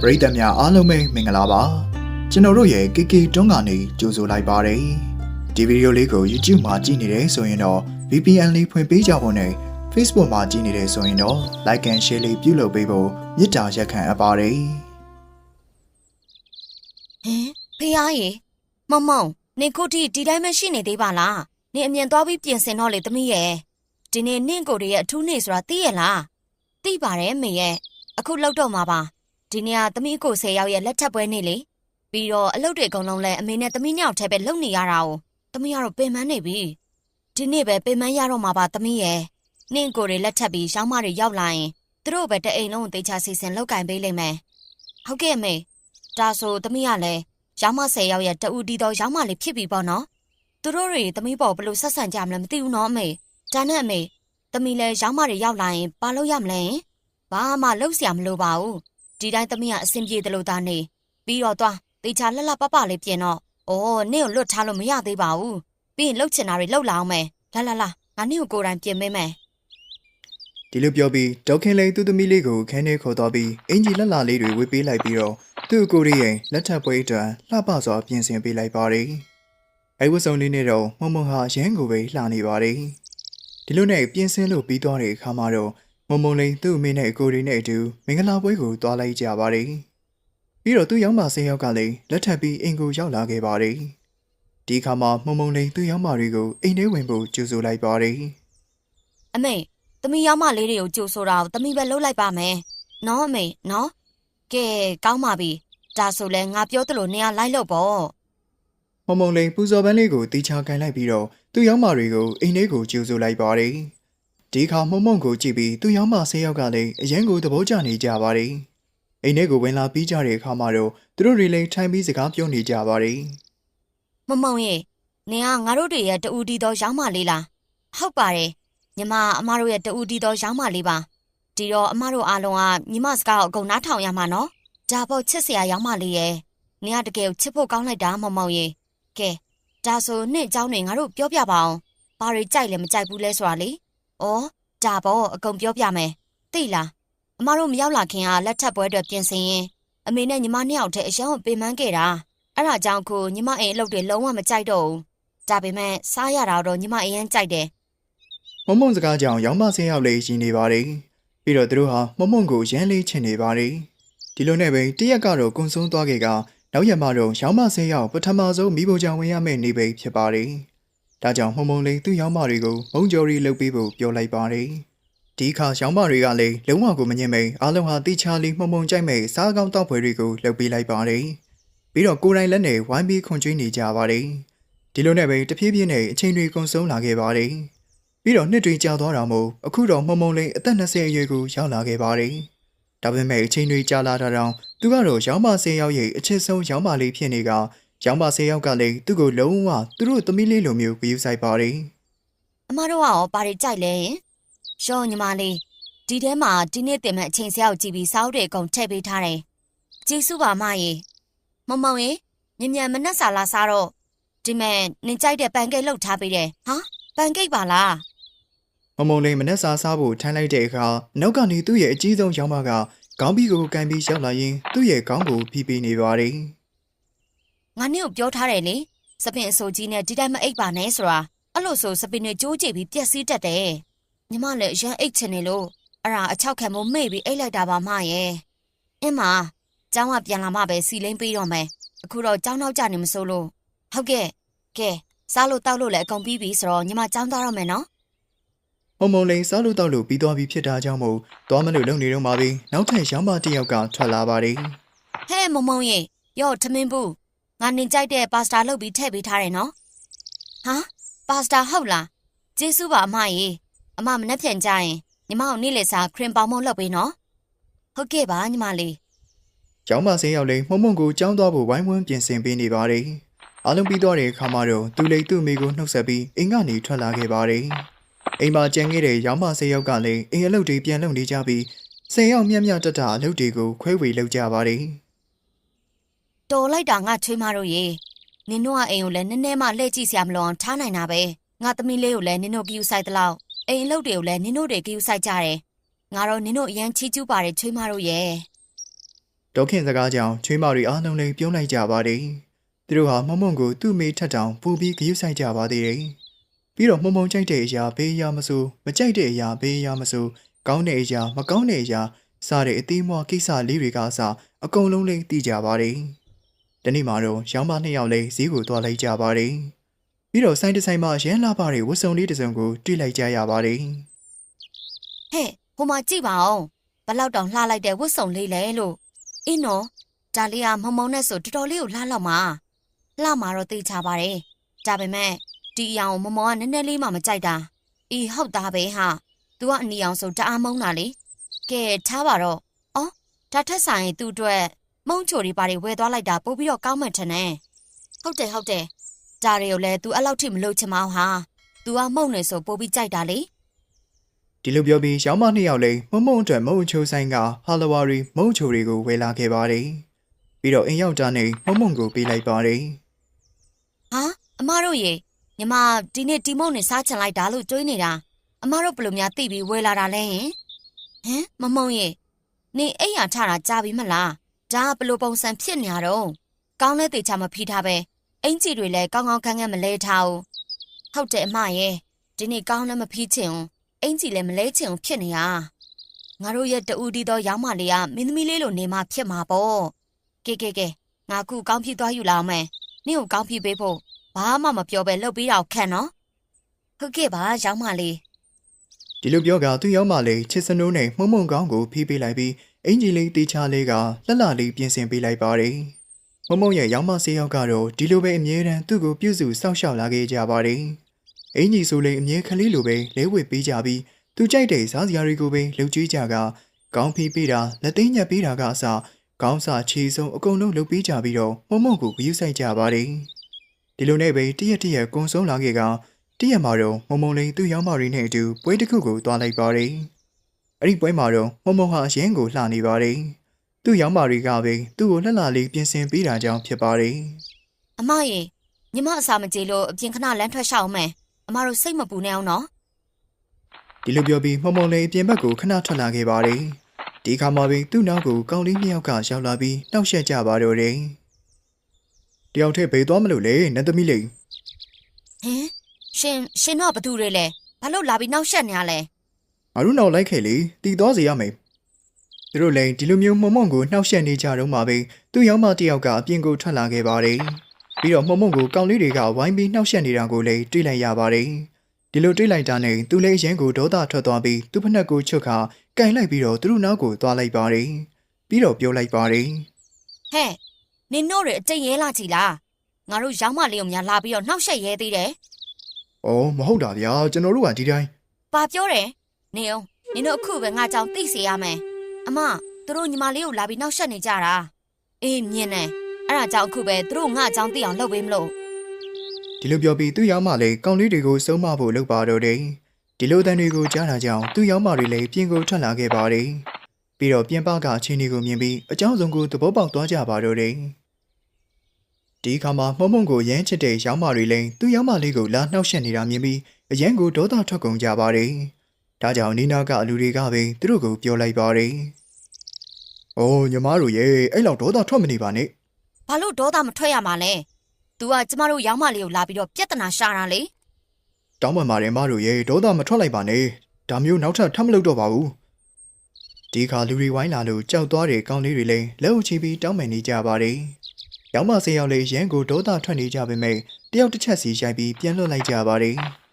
ပရိသတ်များအားလုံးပဲမင်္ဂလာပါကျွန်တော်တို့ရဲ့ KK တွန်းကနေကြိုဆိုလိုက်ပါတယ်ဒီဗီဒီယိုလေးကို YouTube မှာကြည့်နေတယ်ဆိုရင်တော့ VPN လေးဖွင့်ပေးကြဖို့နဲ့ Facebook မှာကြည့်နေတယ်ဆိုရင်တော့ Like and Share လေးပြုလုပ်ပေးဖို့မေတ္တာရက်ခံအပ်ပါတယ်ဟင်ဖေးရေမောင်မောင်နေခုထိဒီတိုင်းမရှိနေသေးပါလားနေအမြန်သွားပြီးပြင်ဆင်တော့လေသမီးရဲ့ဒီနေ့နင့်ကိုယ်ရဲ့အထူးနေ့ဆိုတာသိရလားသိပါတယ်မေရဲ့အခုလောက်တော့မှာပါ ဒီနေ့ကသမီးကို10ရောက်ရဲ့လက်ထပ်ပွဲနေ့လေပြီးတော့အလုပ်တွေအကုန်လုံးလဲအမေနဲ့သမီးညောက်ထဲပဲလုပ်နေရတာ哦သမီးကတော့ပင်ပန်းနေပြီဒီနေ့ပဲပင်ပန်းရတော့မှာပါသမီးရဲ့နင့်ကိုယ်တွေလက်ထပ်ပြီးရောင်းမတွေရောက်လာရင်သူတို့ပဲတအိမ်လုံးကိုတေချာစီစဉ်လောက်ကင်ပေးလိမ့်မယ်ဟုတ်ကဲ့အမေဒါဆိုသမီးကလည်းရောင်းမ10ရောက်ရဲ့တူတီတော်ရောင်းမလေးဖြစ်ပြီပေါ့နော်သူတို့တွေသမီးပေါ်ဘလို့ဆက်ဆံကြမလဲမသိဘူးနော်အမေဒါနဲ့အမေသမီးလည်းရောင်းမတွေရောက်လာရင်ပါလို့ရမလဲဘာမှလုပ်စရာမလိုပါဘူး ဒီတိုင်းသမီးကအဆင်ပြေတယ်လို့သားနေပြီးတော့သွားတေချာလှလှပပလေးပြင်တော့အိုးနင့်ကိုလွတ်ထားလို့မရသေးပါဘူးပြီးရင်လှုပ်ချင်တာတွေလှုပ်လာအောင်မယ်လာလာလာငါနင့်ကိုကိုယ်တိုင်ပြင်ပေးမယ်ဒီလိုပြောပြီးဒေါက်ခင်လေးသူ့သမီးလေးကိုခန်းထဲခေါ်သွားပြီးအင်ဂျီလက်လာလေးတွေဝေပေးလိုက်ပြီးတော့သူ့ကိုယ်ရဲ့လက်ထပ်ပွဲအတွက်လှပစွာပြင်ဆင်ပေးလိုက်ပါတယ်အဲဝတ်စုံလေးနဲ့တော့မုံမုံဟာရန်ကိုပဲလှနေပါတယ်ဒီလိုနဲ့ပြင်ဆင်လို့ပြီးသွားတဲ့အခါမှာတော့ မုံမုံလေးသူ့အမေနဲ့အကိုတွေနဲ့အတူမင်္ဂလာပွဲကိုသွားလိုက်ကြပါတယ်ပြီးတော့သူ့ယောင်းမဆင်းယောက်ကလည်းလက်ထပ်ပြီးအင်ကိုရောက်လာခဲ့ပါတယ်ဒီအခါမှာမုံမုံလေးသူ့ယောင်းမတွေကိုအိမ်ထဲဝင်ဖို့ကြိုဆိုလိုက်ပါတယ်အမေသမီးရောင်းမလေးတွေကိုကြိုဆိုတာကိုသမီးပဲလှုပ်လိုက်ပါမယ်နော်အမေနော်ကဲကောင်းပါပြီဒါဆိုလဲငါပြောသလိုနေရာလိုက်လို့ပေါ့မုံမုံလိန်ပူဇော်ပန်းလေးကိုတီချာကန်လိုက်ပြီးတော့သူ့ယောင်းမတွေကိုအိမ်ထဲကိုကြိုဆိုလိုက်ပါတယ်။ ဒီခါမုံမုံကိုကြည့်ပြီးသူ့ရောင်းမဆေးရောက်ကလည်းအရန်ကိုသဘောကျနေကြပါတယ်။အိမ်ထဲကိုဝင်လာပြီးကြတဲ့အခါမှာတော့သူတို့တွေလည်းထိုင်ပြီးစကားပြောနေကြပါတယ်။မုံမုံရဲ့နင်ကငါတို့တွေရဲ့တူတီတော်ရောင်းမလေးလား။ဟုတ်ပါတယ်။ညီမအမတို့ရဲ့တူတီတော်ရောင်းမလေးပါ။ဒီတော့အမတို့အားလုံးကညီမစကားကိုအကုန်နားထောင်ရမှာနော်။ဒါပေါ့ချစ်စရာရောင်းမလေးရဲ့နင်ကတကယ်ချစ်ဖို့ကောင်းလိုက်တာမုံမုံရဲ့။ကဲဒါဆိုနှစ်အကြောင်းတွေငါတို့ပြောပြပါအောင်။ဘာတွေကြိုက်လဲမကြိုက်ဘူးလဲဆိုတာလေ။ ဩဒါပေါ့အကုန်ပြောပြမယ်သိလားအမတို့မရောက်လာခင်ကလက်ထပ်ပွဲအတွက်ပြင်ဆင်ရင်အမေနဲ့ညီမနှစ်ယောက်တည်းအရန်ကိုပင်ပန်းခဲ့တာအဲ့ဒါကြောင့်ခုညီမအိမ်အလုပ်တွေလုံးဝမကြိုက်တော့ဘူး။ဒါပေမဲ့စားရတာတော့ညီမအရင်ကြိုက်တယ်။မုံမုံစကားကြောင့်ယောင်းမဆေးယောက်လေးရှင်နေပါတယ်။ပြီးတော့သူတို့ဟာမုံမုံကိုရမ်းလေးချင်နေပါတယ်။ဒီလိုနဲ့ပဲတရက်ကတော့ကုံဆုံးသွားခဲ့ကနောက်ရက်မှတော့ယောင်းမဆေးယောက်ပထမဆုံးမိဖို့ကြောင့်ဝင်ရမယ့်နေပဲဖြစ်ပါတယ်။ ဒါကြောင့်မုံမုံလေးသူ့ယောင်းမတွေကိုမုံကြော်ရီလုပ်ပေးဖို့ပြောလိုက်ပါတယ်။ဒီခါရောင်းမတွေကလည်းလုံးဝကိုမငင်မိန်အားလုံးဟာတိချာလေးမှုံမှုံကြိုက်မဲ့စားကောင်းတောက်ဖွယ်တွေကိုလှုပ်ပေးလိုက်ပါတယ်။ပြီးတော့ကိုယ်တိုင်လက်နဲ့ဝိုင်းပြီးခွန်ကျွေးနေကြပါတယ်။ဒီလိုနဲ့ပဲတဖြည်းဖြည်းနဲ့အချိန်တွေကုန်ဆုံးလာခဲ့ပါတယ်။ပြီးတော့နှစ်တွေကြာသွားတာမို့အခုတော့မှုံမှုံလေးအသက်20အရွယ်ကိုရောက်လာခဲ့ပါတယ်။ဒါပေမဲ့အချိန်တွေကြာလာတာတောင်သူကတော့ရောင်းမဆင်းရောက်ရဲ့အချစ်ဆုံးရောင်းမလေးဖြစ်နေက ရောင်းမဆင်းရောက်ကလည်းသူ့ကိုလုံးဝသူတို့သမီးလေးလိုမျိုးဂရုစိုက်ပါတယ်။။အမတို့ကရောဘာတွေကြိုက်လဲယင်။ရှောညီမလေးဒီထဲမှာဒီနေ့တင်မဲ့အချိန်စရာကိုကြည့်ပြီးစားအုပ်တွေအကုန်ထည့်ပေးထားတယ်။ကျေးဇူးပါမရေ။မမောင်ရေညံ့ညံ့မနှက်စာလာစားတော့ဒီမဲ့နင်ကြိုက်တဲ့ပန်ကိတ်လောက်ထားပေးတယ်။ဟာပန်ကိတ်ပါလားမမုံလေးမနှက်စားစားဖို့ထိုင်းလိုက်တဲ့အခါနောက်ကနေသူ့ရဲ့အကြီးဆုံးရောင်းမကခေါင်းပြီးကိုကန်ပြီးရောက်လာရင်သူ့ရဲ့ခေါင်းကိုဖိပြီးနေပါတယ်။ ငါနင့်ကိုပြောထားတယ်လေ။စပင်အစိုးကြီးနဲ့ဒီတိုင်းမအိပ်ပါနဲ့ဆိုတာအဲ့လိုဆိုစပင်တွေကြိုးကြည့်ပြီးပျက်စီးတတ်တယ်။ညီမလည်းအရန်အိတ်ချင်နေလို့အဲ့ဒါအချောက်ခံမို့မေ့ပြီးအိတ်လိုက်တာပါမရဲ့။အင်းမကျောင်းကပြန်လာမှပဲစီလိမ့်ပြီးတော့မယ်။အခုတော့ကျောင်းနောက်ကျနေမစိုးလို့ဟုတ်ကဲ့ကဲစားလို့တောက်လို့လည်းအကုန်ပြီးပြီဆိုတော့ညီမကျောင်းသွားတော့မယ်နော်။မမုံလေးစားလို့တောက်လို့ပြီးသွားပြီးဖြစ်တာကြောင့်မို့သွားမလို့လုံနေတော့မှပဲနောက်ထပ်ရောင်းမတစ်ယောက်ကထွက်လာပါတယ်။ဟဲ့မုံမုံရေရော့ထမင်းဘူး ငါနင်ကြိုက်တဲ့ပါစတာလုပ်ပြီးထည့်ပေးထားတယ်နော်။ဟာပါစတာဟုတ်လား။ကျေးဇူးပါအမရေအမမနှက်ဖြန်ကြရင်ညီမကိုနေ့လည်စာခရင်ပေါင်မုံလုပ်ပေးနော်။ဟုတ်ကဲ့ပါညီမလေး။ရောင်းမဆင်းရောက်လေမုံမုံကိုကြောင်းသွားဖို့ဝိုင်းဝန်းပြင်ဆင်ပေးနေပါတယ်။အားလုံးပြီးသွားတဲ့အခါမှာတော့သူလေးသူ့မိကိုနှုတ်ဆက်ပြီးအိမ်ကနေထွက်လာခဲ့ပါတယ်။အိမ်မှာကြံခဲ့တဲ့ရောင်းမဆေးယောက်ကလည်းအိမ်အလုပ်တွေပြန်လုပ်နေကြပြီးဆယ်ယောက်မြတ်မြတ်တက်တာအလုပ်တွေကိုခွဲဝေလုပ်ကြပါတယ်။ တော်လိုက်တာငါချွေးမတို့ရေနင်တို့ကအိမ်ကိုလည်းနည်းနည်းမှလှည့်ကြည့်စရာမလိုအောင်ထားနိုင်တာပဲငါသမီးလေးကိုလည်းနင်တို့ကယူဆိုင်တလောက်အိမ်အလုပ်တွေကိုလည်းနင်တို့တွေကယူဆိုင်ကြတယ်ငါတော့နင်တို့အရန်ချီးကျူးပါတယ်ချွေးမတို့ရေဒေါခင်စကားကြောင့်ချွေးမတွေအားလုံးလည်းပြုံးလိုက်ကြပါတယ်သူတို့ဟာမုံမုံကိုသူ့မိထက်တောင်ပူပြီးဂရုစိုက်ကြပါသေးတယ်ပြီးတော့မုံမုံကြိုက်တဲ့အရာဘေးအရာမဆိုမကြိုက်တဲ့အရာဘေးအရာမဆိုကောင်းတဲ့အရာမကောင်းတဲ့အရာစတဲ့အသေးမွားကိစ္စလေးတွေကအစအကုန်လုံးလေးသိကြပါတယ် တနေ့မှာတော့ရောင်းမနှစ်ယောက်လေးဈေးကိုသွားလိုက်ကြပါတယ်ပြီးတော့ဆိုင်တစ်ဆိုင်မှာရန်လာပါတွေဝတ်စုံလေးတစ်စုံကိုတွေ့လိုက်ကြရပါတယ်ဟဲ့ဟိုမှာကြည့်ပါအောင်ဘလောက်တောင်လှလိုက်တဲ့ဝတ်စုံလေးလဲလို့အင်းနော်ဒါလေးကမမုံနဲ့ဆိုတော်တော်လေးကိုလှလောက်မှာလှမှာတော့သိချပါတယ်ဒါပေမဲ့ဒီအရောင်ကိုမမုံကနည်းနည်းလေးမှမကြိုက်တာအေးဟုတ်သားပဲဟာ तू ကအနီအောင်ဆိုတအားမုန်းတာလေကဲထားပါတော့အော်ဒါထက်ဆိုင်သူ့အတွက် မုံချိုတွေပါတွေဝယ်သွားလိုက်တာပို့ပြီးတော့ကောင်းမှထင်တယ်ဟုတ်တယ်ဟုတ်တယ်ဒါတွေကိုလည်း तू အဲ့လောက်ထိမလုပ်ချင်မအောင်ဟာ तू ကမုံနေဆိုပို့ပြီးကြိုက်တာလေဒီလိုပြောပြီးရောင်းမနှစ်ယောက်လေးမုံမုံအတွက်မုံချိုဆိုင်ကဟာလဝါရီမုံချိုတွေကိုဝယ်လာခဲ့ပါတယ်ပြီးတော့အိမ်ရောက်တာနဲ့မုံမုံကိုပေးလိုက်ပါတယ်ဟာအမတို့ရေညီမဒီနေ့တီမုံနေစားချင်လိုက်တာလို့တွေးနေတာအမတို့ဘယ်လိုများသိပြီးဝယ်လာတာလဲဟင်ဟမ်မမုံရေနေအိမ်ရထတာကြာပြီမလား ဒါကဘယ်လိုပုံစံဖြစ်နေရတော့ကောင်းလဲတေချာမဖိထားပဲအင်ကြီးတွေလည်းကောင်းကောင်းခန်းခန်းမလဲထားဘူးဟုတ်တယ်အမရေဒီနေ့ကောင်းလည်းမဖိချင်ဘူးအင်ကြီးလည်းမလဲချင်ဘူးဖြစ်နေတာငါတို့ရဲ့တူဒီတော့ရောင်းမလေးကမင်းသမီးလေးလိုနေမှဖြစ်မှာပေါ့ကဲကဲကဲငါခုကောင်းဖြစ်သွားယူလာအောင်မယ်နင့်ကိုကောင်းဖြစ်ပေးဖို့ဘာမှမပြောပဲလှုပ်ပြီးတော့ခံနော်ဟုတ်ကဲ့ပါရောင်းမလေးဒီလိုပြောကသူ့ရောက်မလေးချစ်စနိုးနဲ့မုံမုံကောင်းကိုဖိပေးလိုက်ပြီး အင်ဂျီလေးတေချာလေးကလှလှလေးပြင်ဆင်ပေးလိုက်ပါတယ်မုံမုံရဲ့ရောက်မဆေးရောက်ကတော့ဒီလိုပဲအမြဲတမ်းသူ့ကိုပြုစုစောင့်ရှောက်လာခဲ့ကြပါတယ်အင်ဂျီဆိုလည်းအမြဲခလေးလိုပဲလဲဝစ်ပေးကြပြီးသူကြိုက်တဲ့စားစရာတွေကိုပဲလှုပ်ကြွေးကြကကောင်းဖိပေးတာလက်သိမ်းညက်ပေးတာကအစကောင်းစာချီဆုံးအကုန်လုံးလုပ်ပေးကြပြီးတော့မုံမုံကိုဂရုစိုက်ကြပါတယ်ဒီလိုနဲ့ပဲတရက်တရက်ကုံဆုံးလာခဲ့ကတည့်ရက်မှာတော့မုံမုံလေးသူ့ရောက်မရီနဲ့အတူပွဲတစ်ခုကိုသွားလိုက်ပါတယ်။ အဲ့ဒီပွဲမှာတော့မုံမုံဟာအရင်ကိုလှနေပါတယ်။သူ့ရောက်မရီကပဲသူ့ကိုလှလှလေးပြင်ဆင်ပေးတာကြောင့်ဖြစ်ပါတယ်အမရေညီမအစာမကြေလို့အပြင်ခဏလမ်းထွက်ရှောက်အောင်မယ်အမတို့စိတ်မပူနဲ့အောင်နော်။ဒီလိုပြောပြီးမုံမုံလေးအပြင်ဘက်ကိုခဏထွက်လာခဲ့ပါတယ်။ဒီခါမှာပဲသူ့နောက်ကိုကောင်းလေးနှစ်ယောက်ကရောက်လာပြီးနှောက်ယှက်ကြပါတော့တယ်။တယောက်တည်းဘေးသွားမလို့လေနတ်သမီးလေးဟင်ရှင်ရှင်တော့ဘသူတွေလဲဘာလို့လာပြီးနောက်ရှက်နေရလဲ ငါတို့နောက်လိုက်ခဲ့လေတီသွားစီရမယ်။သူတို့လည်းဒီလိုမျိုးမုံမုံကိုနှောက်ယှက်နေကြတော့မှပဲသူ့ရောက်မတစ်ယောက်ကအပြင်ကိုထွက်လာခဲ့ပါတယ်။ပြီးတော့မုံမုံကိုကောင်းလေးတွေကဝိုင်းပြီးနှောက်ယှက်နေတာကိုလည်းတွေ့လိုက်ရပါတယ်။ဒီလိုတွေ့လိုက်တာနဲ့သူလည်းရင်ကိုဒေါသထွက်သွားပြီးသူ့ဖက်နှက်ကိုချွတ်ခါကန်လိုက်ပြီးတော့သူတို့နောက်ကိုသွားလိုက်ပါတယ်။ပြီးတော့ပြောလိုက်ပါတယ်ဟဲ့နင်တို့တွေအတိတ်ရဲလာချီလားငါတို့ရောင်းမလေးကိုများလာပြီးတော့နှောက်ရှက်ရဲသေးတယ်။အော်မဟုတ်တာဗျာကျွန်တော်တို့ကဒီတိုင်းဘာပြောတယ် နေအောင်နင်တို့အခုပဲငါကြောင့်သိစေရမယ်အမသူတို့ညီမလေးကိုလာပြီးနှောက်ရှက်နေကြတာအေးမြင်တယ်အဲ့ဒါကြောင့်အခုပဲသူတို့ငါကြောင့်သိအောင်လုပ်ပေးမလို့ဒီလိုပြောပြီးသူ့ရောက်မလေးကောင်းလေးတွေကိုစုံမဖို့လုပ်ပါတော့တယ်။ဒီလိုတန်တွေကိုကြားတာကြောင့်သူ့ရောက်မတွေလည်းပြင်ကိုထွက်လာခဲ့ပါတယ်။ပြီးတော့ပြင်ပကအချင်းတွေကိုမြင်ပြီးအကြောင်းစုံကိုသဘောပေါက်သွားကြပါတော့တယ်။ဒီခါမှာမုံမုံကိုရမ်းချစ်တဲ့ရောက်မတွေလည်းသူ့ရောက်မလေးကိုလာနှောက်ယှက်နေတာမြင်ပြီးအရန်ကိုဒေါသထွက်ကုန်ကြပါတယ်။ ဒါကြောင့်နီနာကအလူတွေကပဲသူတို့ကိုပြောလိုက်ပါတယ်။အိုးညီမတို့ရဲ့အဲ့လောက်ဒေါသထွက်မနေပါနဲ့ဘာလို့ဒေါသမထွက်ရမှာလဲ तू ကကျမတို့ရောင်းမလေးကိုလာပြီးတော့ပြဿနာရှာတာလေ။တောင်းပန်ပါတယ်မတို့ရဲ့ဒေါသမထွက်လိုက်ပါနဲ့။ဒါမျိုးနောက်ထပ်ထပ်မလုပ်တော့ပါဘူး။ဒီခါလူတွေဝိုင်းလာလို့ကြောက်သွားတဲ့ကောင်းလေးတွေလည်းလက်အုပ်ချပြီးတောင်းပန်နေကြပါတယ်။ရောင်းမဆေးရောက်လေးရန်ကိုဒေါသထွက်နေကြပေမဲ့တယောက်တစ်ချက်စီရိုက်ပြီးပြန်လွတ်လိုက်ကြပါတယ်။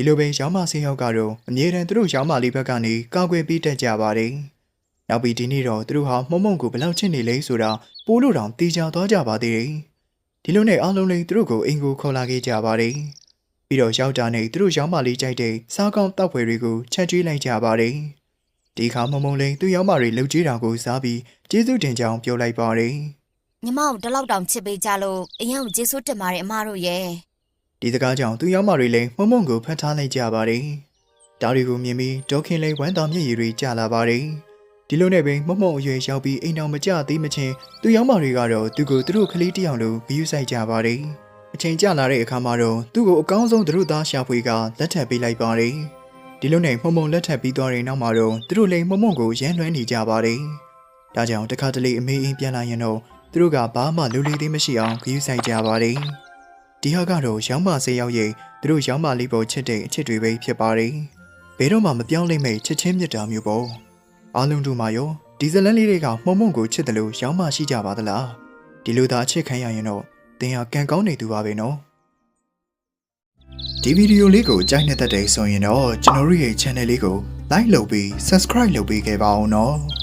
ဒီလိုပဲရောင်းမဆေးရောက်ကတော့အမြဲတမ်းသူတို့ရောင်းမလေးဘက်ကနေကာကွယ်ပေးတတ်ကြပါတယ်။နောက်ပြီးဒီနေ့တော့သူတို့ဟာမုံမုံကိုဘယ်လောက်ချစ်နေလဲဆိုတာပိုးလို့တောင်တီချာသွားကြပါသေးတယ်။ဒီလိုနဲ့အားလုံးလေးသူတို့ကိုအိမ်ကိုခေါ်လာခဲ့ကြပါတယ်။ပြီးတော့ယောက်ျားနဲ့သူတို့ရောင်းမလေးကြိုက်တဲ့စားကောင်းတောက်ဖွယ်တွေကိုချက်ကျွေးလိုက်ကြပါတယ်။ဒီခါမုံမုံလေးသူ့ရောင်းမတွေလှုပ်ကြည့်တာကိုစားပြီးကျေးဇူးတင်ကြောင်းပြောလိုက်ပါတယ်ညီမတို့ဒီလောက်တောင်ချစ်ပေးကြလို့အရင်ကကျေးဇူးတင်ပါတယ်အမတို့ရဲ့။ ဒီစကားကြောင့်သူ့ရောင်းမတွေလည်းမုံမုံကိုဖတ်ထားလိုက်ကြပါတယ်။ဒါတွေကိုမြင်ပြီးဒေါခင်လေးဝမ်းသာမျက်ရည်တွေကျလာပါတယ်။ဒီလိုနဲ့ပဲမုံမုံအရွယ်ရောက်ပြီးအိမ်တော်မကြသေးမချင်းသူ့ရောင်းမတွေကတော့သူ့ကိုသူတို့ကလေးတစ်ယောက်လိုဂရုစိုက်ကြပါတယ်။အချိန်ကျလာတဲ့အခါမှာတော့သူ့ကိုအကောင်းဆုံးသူတို့သားရှာဖွေကလက်ထပ်ပေးလိုက်ပါတယ်။ဒီလိုနဲ့မုံမုံလက်ထပ်ပြီးသွားတဲ့နောက်မှာတော့သူတို့လည်းမုံမုံကိုရမ်းလွှမ်းနေကြပါတယ်။ဒါကြောင့်တခါတလေအမေအိမ်ပြန်လာရင်တော့သူတို့ကဘာမှလူလီသေးမရှိအောင်ဂရုစိုက်ကြပါတယ် ဒီဟာကတော့ရောင်းမဆေးရောက်ရင်သူတို့ရောင်းမလေးပေါ်ချစ်တဲ့အချစ်တွေပဲဖြစ်ပါတယ်ဘယ်တော့မှမပြောင်းလဲမဲ့ချစ်ချင်းမြတ်တာမျိုးပေါ့အားလုံးတို့မှရောဒီဇလန်လေးတွေကမှုံမှုံကိုချစ်တယ်လို့ရောင်းမရှိကြပါသလားဒီလိုသာအချစ်ခံရရင်တော့တင်ဟာကံကောင်းနေသူပါပဲနော်ဒီဗီဒီယိုလေးကိုကြိုက်နေတဲ့တဲ့ဆိုရင်တော့ကျွန်တော်တို့ရဲ့ channel လေးကို like လုပ်ပြီး subscribe လုပ်ပေးခဲ့ပါအောင်နော်